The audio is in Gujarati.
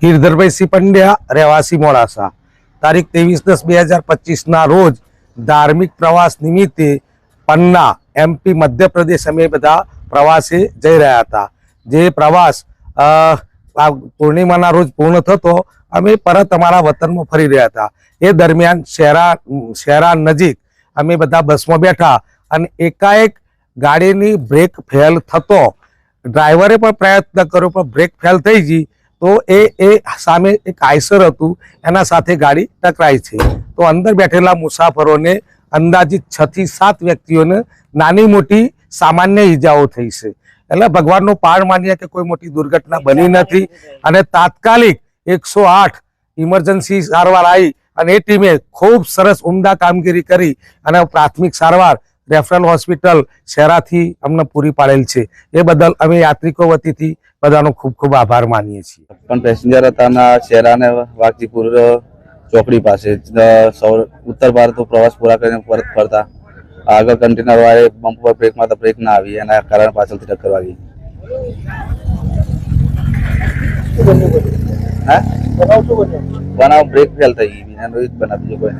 ગિરધરભાઈ સી પંડ્યા, રહેવાસી મોડાસા. તારીખ ત્રેવીસ દસ બે હજાર પચીસના રોજ ધાર્મિક પ્રવાસ નિમિત્તે પન્ના એમપી મધ્યપ્રદેશ અમે બધા પ્રવાસે જઈ રહ્યા હતા. જે પ્રવાસ આ પૂર્ણિમાના રોજ પૂર્ણ થતો, અમે પરત અમારા વતનમાં ફરી રહ્યા હતા. એ દરમિયાન શહેરા શહેરા નજીક અમે બધા બસમાં બેઠા અને એકાએક ગાડીની બ્રેક ફેલ થતો. ડ્રાઈવરે પણ પ્રયત્ન કર્યો, પણ બ્રેક ફેલ થઈ ગઈ. તો એ એ સામે એક આઈસર હતું, એના સાથે ગાડી ટકરાઈ છે. તો અંદર બેઠેલા મુસાફરોને અંદાજિત છ થી સાત વ્યક્તિઓને નાની મોટી સામાન્ય ઈજાઓ થઈ છે. એટલે ભગવાનનો પાર માનીએ કે કોઈ મોટી દુર્ઘટના બની નથી અને તાત્કાલિક એકસો આઠ ઇમરજન્સી સારવાર આવી અને એ ટીમે ખૂબ સરસ ઉમદા કામગીરી કરી અને પ્રાથમિક સારવાર રેફરલ હોસ્પિટલ શેરાથી અમને પૂરી પાડેલ છે. એ બદલ અમે યાત્રિકો વતીથી બધાનો ખૂબ ખૂબ આભાર માનીએ છીએ. પણ પેસેન્જર હતા ના શેરા અને વાઘજીપુર ચોકડી પાસે. ઉત્તર ભારત પ્રવાસ પૂરા કરીને પરત ફરતા. આગળ કન્ટેનર વાળે બમ્પ પર બ્રેક મારતા બ્રેક ના આવી એના કારણે પાછળથી ટક્કર વાગી. હા? બનાવ બ્રેક ફેલ થઈ ગઈ. એનો જ બનાવ બીજો કોઈ.